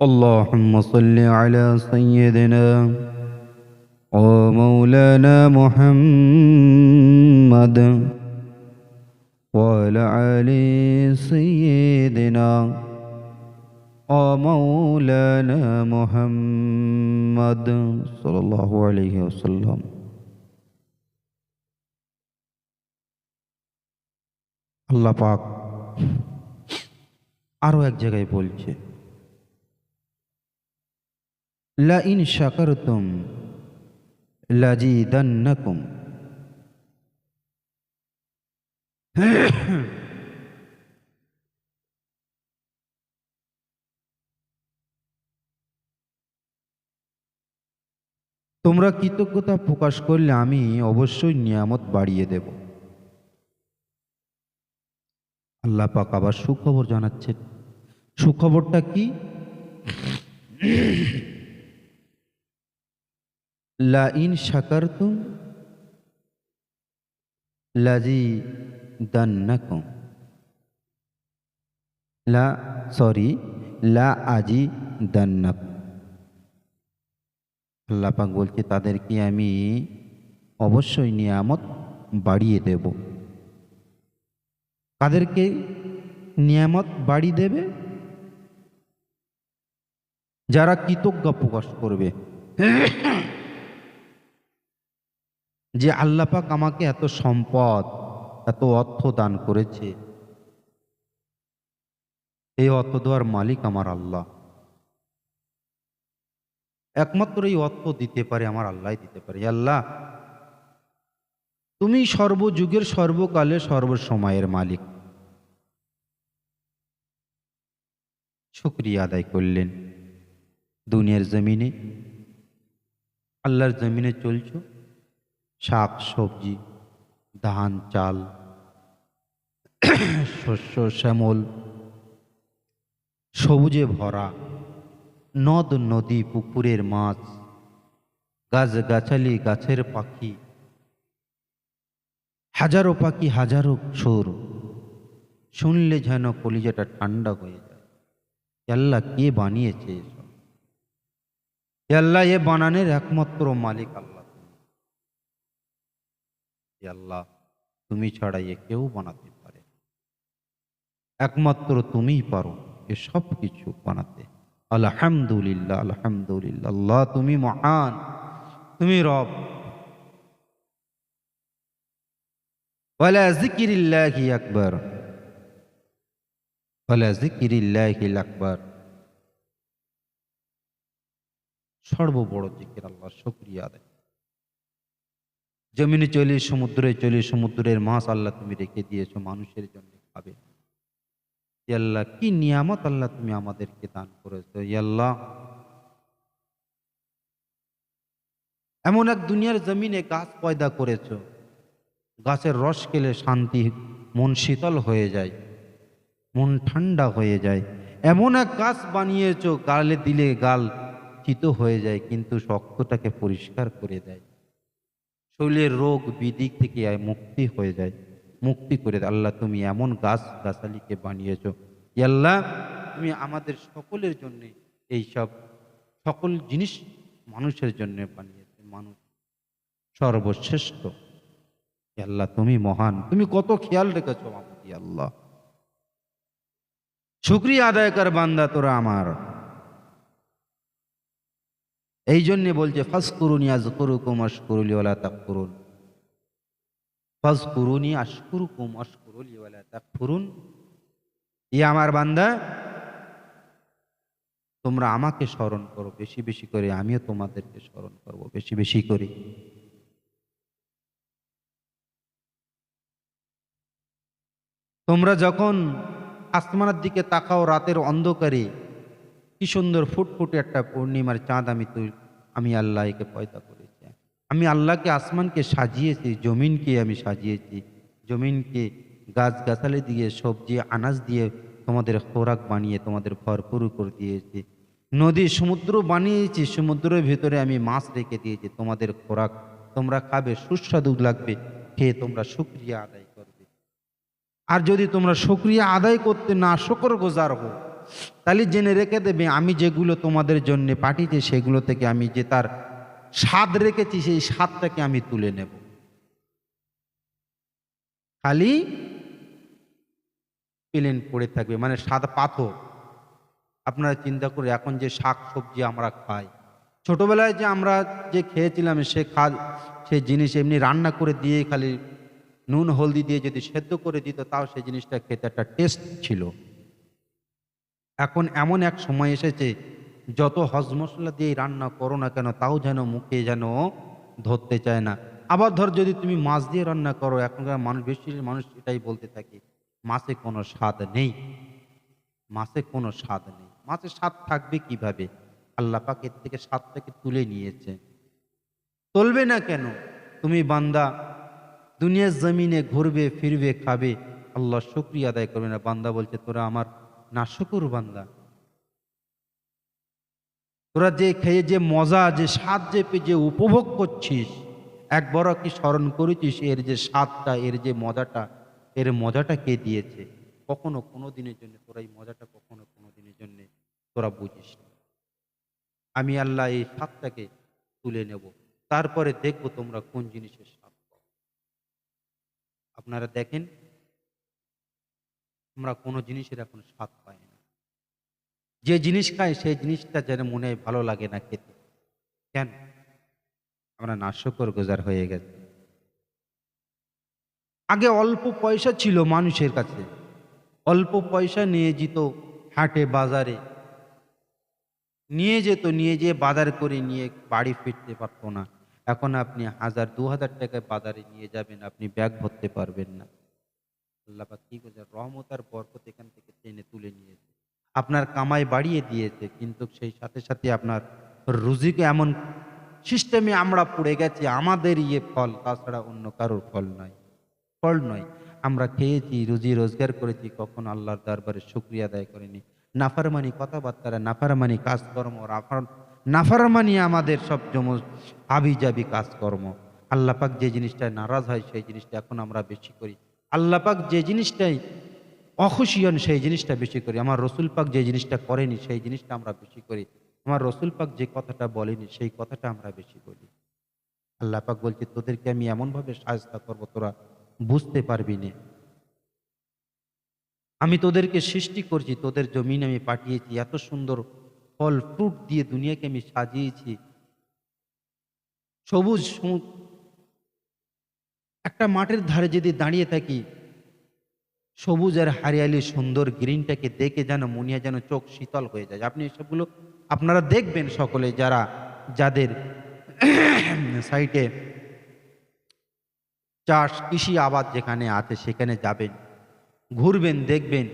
اللهم صل على سيدنا ومولانا محمد وعلى آل سيدنا ومولانا محمد صلى الله عليه وسلم আল্লাহ পাক আরো এক জায়গায় বলছে লা ইন শাকারতুম, লাজিদান্নাকুম। তোমরা কৃতজ্ঞতা প্রকাশ করলে আমি অবশ্যই নিয়ামত বাড়িয়ে দেব। আল্লাহ পাক আবার সুখবর জানাচ্ছেন। সুখবরটা কি? লা ইন শাকারতুম লাজি দান্নাকুম লা, সরি, লা আজি দান্নাকুম আল্লাহ পাক বলছে, তাদেরকে আমি অবশ্যই নিয়ামত বাড়িয়ে দেব। কাদেরকে নিয়ামত বাড়ি দেবে? যারা কৃতজ্ঞ প্রকাশ করবে। যে আল্লাপাক আমাকে এত সম্পদ, এত অর্থ দান করেছে। এই অর্থ দেওয়ার মালিক আমার আল্লাহ। একমাত্র এই অর্থ দিতে পারে, আমার আল্লাহ দিতে পারে। আল্লাহ, তুমি সর্বযুগের সর্বকালে সর্বসময়ের মালিক। শুক্রিয়া আদায় করলেন। দুনিয়ার জমিনে, আল্লাহর জমিনে চলছ। শাক, সবজি, ধান, চাল, শস্য, শ্যামল, সবুজে ভরা, নদ, নদী, পুকুরের মাছ গাছ গাছালি গাছের পাখি, হাজারো পাখি, হাজারো সুর শুনলে যেন কলিজাটা ঠান্ডা হয়ে যায়। আল্লাহ কে বানিয়েছে এসব? এ বানানের একমাত্র মালিক আল্লাহ। আল্লাহ, তুমি ছাড়া কেউ বানাতে পারে। একমাত্র তুমিই পারো এ সব কিছু বানাতে। আলহামদুলিল্লাহ আলহামদুলিল্লাহ, আল্লাহ তুমি মহান, তুমি রব। আকবার। আকবার। সর্ববড় জিকির আল্লাহ, শুকরিয়া আদায়। জমিনে চলে সমুদ্রে চলে সমুদ্রের মাছ আল্লাহ তুমি রেখে দিয়েছ মানুষের জন্য খাবে। ই আল্লাহ, কি নিয়ামত আল্লাহ তুমি আমাদেরকে দান করেছ ই আল্লাহ। এমন এক দুনিয়ার জমিনে গাছ পয়দা করেছ, গাছের রস খেলে শান্তি মন শীতল হয়ে যায়, মন ঠান্ডা হয়ে যায়। এমন এক গাছ বানিয়েছ, গালে দিলে গাল চিত হয়ে যায়, কিন্তু শক্তটাকে পরিষ্কার করে দেয়। শরীরের রোগ বিদিক থেকে মুক্তি হয়ে যায়। মুক্তি করে আল্লাহ, তুমি এমন গাছ গাছালিকে বানিয়েছ। আল্লাহ, তুমি আমাদের সকলের জন্য এই সব সকল জিনিস মানুষের জন্য বানিয়েছে, মানুষ সর্বশ্রেষ্ঠ। আল্লাহ, তুমি মহান। তুমি কত খেয়াল রেখেছো আমাকে আল্লাহ। শুক্রিয়া আদায় কর বান্দা তোরা আমার। এই জন্যে বলছে ফাস করুনি আজ করুকুম ওলা তাক করুন ফাস করুনি আশকুরুকুম ওলা তাক ফুরুন ই আমার বান্দা, তোমরা আমাকে স্মরণ করো, বেশি বেশি করে আমিও তোমাদেরকে স্মরণ করব, বেশি বেশি করে। তোমরা যখন আসমানের দিকে তাকাও রাতের অন্ধকারে, কি সুন্দর ফুটফুটে একটা পূর্ণিমার চাঁদ আমি আমি আল্লাহ একে পয়দা করেছি। আমি আল্লাহকে, আসমানকে সাজিয়েছি, জমিনকে আমি সাজিয়েছি। জমিনকে গাছ গাছালি দিয়ে, সবজি, আনাজ দিয়ে তোমাদের খোরাক বানিয়ে, তোমাদের ভরপুর করে দিয়েছি। নদী, সমুদ্র বানিয়েছি, সমুদ্রের ভিতরে আমি মাছ রেখে দিয়েছি, তোমাদের খোরাক তোমরা খাবে, সুস্বাদু লাগবে, খেয়ে তোমরা শুক্রিয়া আদায় করবে। আর যদি তোমরা শুক্রিয়া আদায় করতে না, শকর গোজার হো তাহলে জেনে রেখে দেবে, আমি যেগুলো তোমাদের জন্য পাঠিয়েছি, সেগুলো থেকে আমি যে তার স্বাদ রেখেছি, সেই স্বাদটাকে আমি তুলে নেব। খালি প্লেন পড়ে থাকবে মানে সাদা পাথর। আপনারা চিন্তা করে, এখন যে শাক সবজি আমরা খাই। ছোটবেলায় যে আমরা যে খেয়েছিলাম, সে খা সেই জিনিস এমনি রান্না করে দিয়ে খালি নুন, হলদি দিয়ে যদি সেদ্ধ করে দিত, তাও সেই জিনিসটা খেতে একটা টেস্ট ছিল। এখন এমন এক সময় এসেছে, যত হজ মশলা দিয়ে রান্না করো না কেন, তাও যেন মুখে যেন ধরতে চায় না। আবার ধর যদি তুমি মাছ দিয়ে রান্না করো, এখনকার মানুষ বেশি মানুষ এটাই বলতে থাকে, মাছে কোনো স্বাদ নেই। মাছে কোনো স্বাদ নেই। মাছের স্বাদ থাকবে কীভাবে? আল্লাহ পাক এর থেকে স্বাদটাকে তুলে নিয়েছে। তুলবে না কেন? তুমি বান্দা, দুনিয়ার জমিনে ঘুরবে, ফিরবে, খাবে, আল্লাহ শুক্রিয়া আদায় করবে না। বান্দা বলছে, তোরা আমার না শুকুর বান্দা তোরা যে খেয়ে যে মজা, যে স্বাদ যে পে- যে উপভোগ করছিস একবার কি স্মরণ করেছিস এর যে স্বাদটা, এর যে মজাটা, এর মজাটা কে দিয়েছে? কখনো কোনো দিনের জন্য, তোরা এই মজাটা কখনো কোনো দিনের জন্য তোরা বুঝিস আমি আল্লাহ এই স্বাদটাকে তুলে নেব। তারপরে দেখব তোমরা কোন জিনিসের স্বাদ। আপনারা দেখেন আমরা কোনো জিনিসের এখন স্বাদ পাই না। যে জিনিস খাই সেই জিনিসটা যেন মনে ভালো লাগে না খেতে। কেন? আমরা নাশকর গোজার হয়ে গেছে। আগে অল্প পয়সা ছিল মানুষের কাছে। অল্প পয়সা নিয়ে যেত হাটে, বাজারে। নিয়ে যেত, নিয়ে যেয়ে বাজার করে নিয়ে বাড়ি ফিরতে পারতো না। এখন আপনি হাজার, দু হাজার টাকায় বাজারে নিয়ে যাবেন, আপনি ব্যাগ ভরতে পারবেন না। আল্লাহ কি করছে? রহমত আর বরকত এখান থেকে টেনে তুলে নিয়েছে। আপনার কামাই বাড়িয়ে দিয়েছে, কিন্তু সেই সাথে সাথে আপনার রুজিকে এমন সিস্টেমে আমরা পড়ে গেছি, আমাদের ইয়ে ফল, তাছাড়া অন্য কারোর ফল নয় ফল নয়। আমরা খেয়েছি, রুজি রোজগার করেছি, কখন আল্লাহর দরবারে শুক্রিয়া আদায় করিনি। নাফারমানি কথাবার্তারা, নাফারমানি কাজকর্ম, রাফার, নাফারমানি আমাদের সব জম হাবি কাজকর্ম। আল্লাপাক যে জিনিসটা নারাজ হয়, সেই জিনিসটা এখন আমরা বেশি করি। আল্লাপাক যে জিনিসটাই অখুশি হন, সেই জিনিসটা বেশি করি। আমার রসুল পাক যে জিনিসটা করেনি, সেই জিনিসটা আমরা বেশি করি। আমার রসুল পাক যে কথাটা বলেনি, সেই কথাটা আমরা বেশি বলি। আল্লাহ পাক বলছে, তোদেরকে আমি এমনভাবে সাহায্য করব, তোরা বুঝতে পারবি না। আমি তোদেরকে সৃষ্টি করছি, তোদের জমিন আমি পাঠিয়েছি, এত সুন্দর ফল ফ্রুট দিয়ে দুনিয়াকে আমি সাজিয়েছি। সবুজ একটা মাঠের ধারে যদি দাঁড়িয়ে থাকি, সবুজ আর হারিয়ালি সুন্দর গ্রিনটাকে দেখে যেন মনিয়া যেন চোখ শীতল হয়ে যায়। আপনি এসবগুলো আপনারা দেখবেন সকলে যারা, যাদের সাইটে চাষ কৃষি আবাদ যেখানে আছে সেখানে যাবেন, ঘুরবেন, দেখবেন।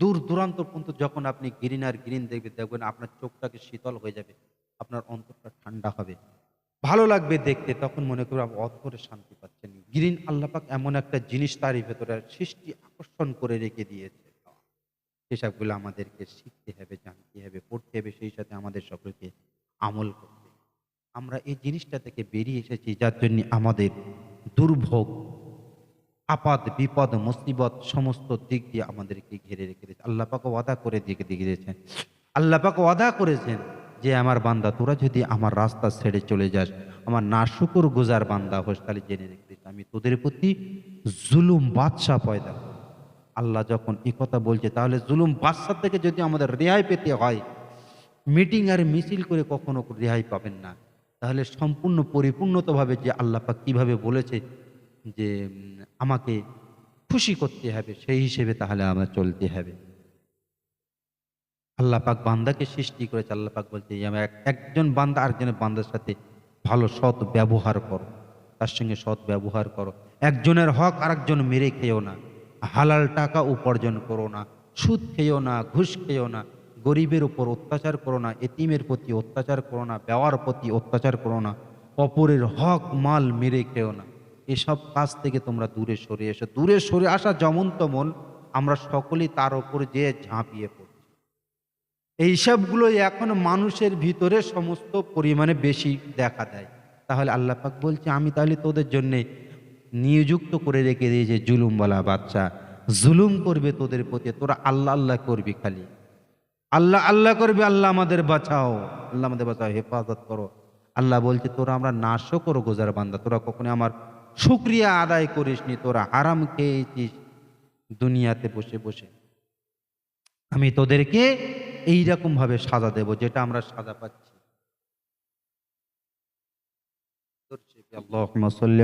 দূর দূরান্ত পর্যন্ত যখন আপনি গ্রিন আর গ্রিন দেখবেন দেখবেন আপনার চোখটাকে শীতল হয়ে যাবে, আপনার অন্তরটা ঠান্ডা হবে। ভালো লাগবে দেখতে, তখন মনে করব অধরে শান্তি পাচ্ছেন গ্রিন আল্লাপাক এমন একটা জিনিস তারই ভেতরে সৃষ্টি আকর্ষণ করে রেখে দিয়েছে। সেসবগুলো আমাদেরকে শিখতে হবে, জানতে হবে, পড়তে হবে, সেই সাথে আমাদের সকলকে আমল করতে আমরা এই জিনিসটা থেকে বেরিয়ে এসেছি যার জন্য আমাদের দুর্ভোগ, আপাদ, বিপদ, মুসিবত সমস্ত দিক দিয়ে আমাদেরকে ঘিরে রেখে দিয়েছে। আল্লাহ পাক ওয়াদা করে দিয়ে দিয়েছেন আল্লাহ পাক ওয়াদা করেছেন যে আমার বান্দা, তোরা যদি আমার রাস্তা ছেড়ে চলে যাস, আমার না শুকুর গুজার বান্দা হোস, তাহলে জেনে রেখে আমি তোদের প্রতি জুলুম বাদশাহ পয়দা আল্লাহ যখন এই কথা বলছে, তাহলে জুলুম বাদশাহ থেকে যদি আমাদের রেহাই পেতে হয়, মিটিং আর মিছিল করে কখনো রেহাই পাবেন না। তাহলে সম্পূর্ণ পরিপূর্ণতভাবে যে আল্লাহ পাক কীভাবে বলেছে যে আমাকে খুশি করতে হবে, সেই হিসেবে তাহলে আমার চলতে হবে। আল্লাহ পাক বান্দাকে সৃষ্টি করেছে। আল্লাহ পাক বলছে যে আমি এক- একজন বান্দা আরেকজনের বান্দার সাথে ভালো সৎ ব্যবহার করো। তার সঙ্গে সৎ ব্যবহার করো। একজনের হক আরেকজন মেরে খেয়েও না। হালাল টাকা উপার্জন করো না। সুদ খেয়েও না, ঘুষ খেয়েও না। গরিবের উপর অত্যাচার করো না। এতিমের প্রতি অত্যাচার করো না। বেওয়ার প্রতি অত্যাচার করো না। অপরের হক, মাল মেরে খেয়েও না। এসব কাজ থেকে তোমরা দূরে সরে এসো। দূরে সরে আসা যেমন তেমন আমরা সকলেই তার উপরে যে ঝাঁপিয়ে পড়ছি এইসবগুলো এখন মানুষের ভিতরে সমস্ত পরিমাণে বেশি দেখা দেয়। তাহলে আল্লাহ পাক বলছে, আমি তাহলে তোদের জন্যে নিযুক্ত করে রেখে দিয়েছে জুলুমওয়ালা বাচ্চা জুলুম করবে তোদের প্রতি, তোরা আল্লাহ আল্লাহ করবি খালি। আল্লাহ আল্লাহ করবে, আল্লাহ আমাদের বাঁচাও। আল্লাহ আমাদের বাঁচাও, হেফাজত করো। আল্লাহ বলছে, তোরা আমরা নাশও করো, গোজার বান্দা। তোরা কখনো আমার শুক্রিয়া আদায় করিসনি। তোরা হারাম খেয়েছিস দুনিয়াতে বসে বসে। আমি তোদেরকে এইরকমভাবে সাজা দেব যেটা আমরা সাজা পাচ্ছি। আল্লাহ সাল্লি